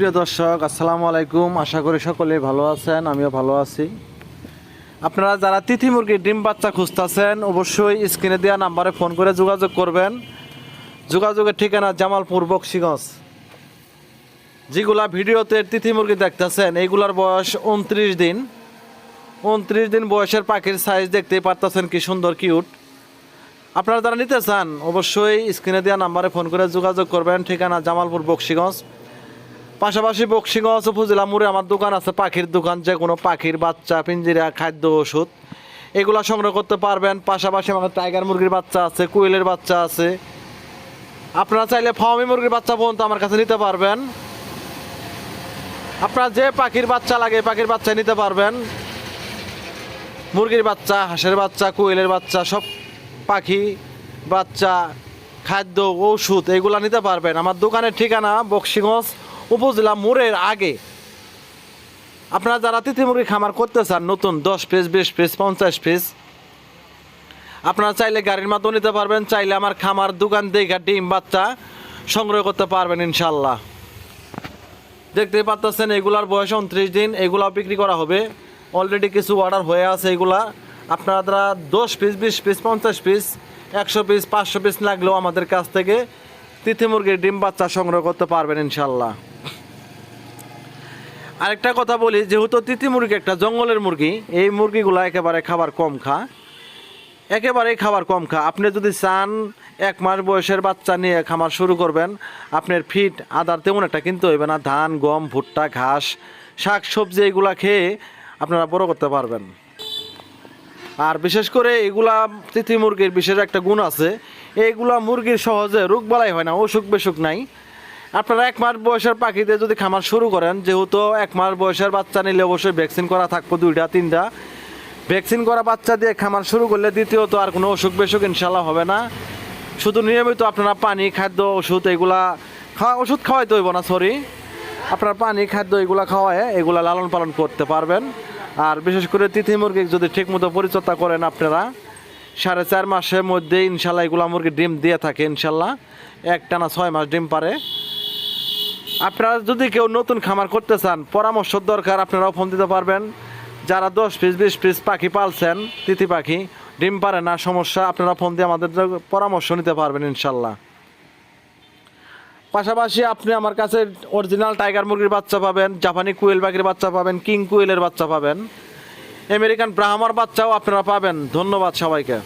প্রিয় দর্শক, আসসালামু আলাইকুম। আশা করি সকলে ভালো আছেন, আমিও ভালো আছি। আপনারা যারা তিথি মুরগির ডিম বাচ্চা খুঁজতেছেন, অবশ্যই স্ক্রিনে দেওয়া নাম্বারে ফোন করে যোগাযোগ করবেন। যোগাযোগের ঠিকানা জামালপুর, বক্সিগঞ্জ। যেগুলা ভিডিওতে তিথি মুরগি দেখতেছেন এইগুলার বয়স উনত্রিশ দিন। উনত্রিশ দিন বয়সের পাখির সাইজ দেখতেই পারতেছেন কি সুন্দর কিউট আপনারা যারা নিতে চান, অবশ্যই স্ক্রিনে দেওয়া নাম্বারে ফোন করে যোগাযোগ করবেন। ঠিকানা জামালপুর, বক্সিগঞ্জ। পাশাপাশি বক্সিগঞ্জ উপজেলা মোড়ে আমার দোকান আছে, পাখির দোকান, যে কোনো পাখির বাচ্চা, পিঞ্জিরা, খাদ্য, ওষুধ, এগুলা সংগ্রহ করতে পারবেন। পাশাপাশি আমাদের টাইগার মুরগির বাচ্চা আছে কুয়েলের বাচ্চা আছে। আপনারা চাইলে ফার্মি মুরগির বাচ্চা পর্যন্ত আমার কাছে নিতে পারবেন। আপনার যে পাখির বাচ্চা লাগে পাখির বাচ্চা নিতে পারবেন। মুরগির বাচ্চা, হাঁসের বাচ্চা কোয়েলের বাচ্চা, সব পাখি, বাচ্চা, খাদ্য, ওষুধ, এগুলা নিতে পারবেন। আমার দোকানের ঠিকানা বক্সিগঞ্জ উপজেলা মোড়ের আগে। আপনারা যারা তিথি মুরগি খামার করতে চান নতুন দশ পিস বিশ পিস পঞ্চাশ পিস আপনারা চাইলে গাড়ির মাধ্যমে নিতে পারবেন, চাইলে আমার খামার দোকান দেখা ডিম, বাচ্চা সংগ্রহ করতে পারবেন ইনশাল্লাহ দেখতেই পাচ্ছেন এগুলার বয়স উনত্রিশ দিন এগুলা বিক্রি করা হবে। অলরেডি কিছু অর্ডার হয়ে আছে এগুলা। আপনারা দশ পিস বিশ পিস পঞ্চাশ পিস একশো পিস পাঁচশো পিস লাগলেও আমাদের কাছ থেকে তিথি মুরগির ডিম, বাচ্চা সংগ্রহ করতে পারবেন ইনশাল্লাহ আরেকটা কথা বলি, যেহেতু তিতি মুরগি একটা, জঙ্গলের মুরগি, এই মুরগিগুলো একেবারে খাবার কম খা। একেবারেই খাবার কম খা। আপনি যদি চান এক মাস বয়সের বাচ্চা নিয়ে খামার শুরু করবেন, আপনার ফিট আদার তেমন একটা কিনতে হইবে না। ধান, গম, ভুট্টা, ঘাস, শাক, সবজি এগুলা খেয়ে আপনারা বড় করতে পারবেন। আর বিশেষ করে এগুলা তিথি মুরগির বিশেষ একটা গুণ আছে এইগুলা মুরগির সহজে রোগ বালাই হয় না অসুখ বেসুখ নাই। আপনারা এক মাস বয়সের পাখিতে যদি খামার শুরু করেন, যেহেতু এক মাস বয়সের বাচ্চা নিলে অবশ্যই ভ্যাকসিন করা থাকব দুইটা, তিনটা। ভ্যাকসিন করা বাচ্চা দিয়ে খামার শুরু করলে দ্বিতীয়ত আর কোনো অসুখ বেসুখ ইনশাল্লাহ হবে না। শুধু নিয়মিত আপনারা পানি, খাদ্য, ওষুধ এগুলা খাওয়া, ওষুধ খাওয়াইতে হইব না সরি আপনার পানি, খাদ্য এগুলা খাওয়ায় এগুলা লালন পালন করতে পারবেন। আর বিশেষ করে তিথি মুরগি যদি ঠিকমতো পরিচর্যা করেন আপনারা, সাড়ে চার মাসের মধ্যে ইনশাল্লাহ এগুলা মুরগি ডিম দিয়ে থাকে ইনশাল্লাহ একটানা ছয় মাস ডিম পারে। আপনারা যদি কেউ নতুন খামার করতে চান, পরামর্শ দরকার, আপনারাও ফোন দিতে পারবেন। যারা দশ পিস, বিশ পিস পাখি পালছেন তিথি পাখি, ডিম পারে না, সমস্যা, আপনারা ফোন দিয়ে আমাদের পরামর্শ নিতে পারবেন ইনশাল্লাহ। পাশাপাশি আপনি আমার কাছে অরিজিনাল টাইগার মুরগির বাচ্চা পাবেন, জাপানি কুয়েল পাখির বাচ্চা পাবেন কিং কুয়েলের বাচ্চা পাবেন। আমেরিকান ব্রাহ্মার বাচ্চাও আপনারা পাবেন। ধন্যবাদ সবাইকে।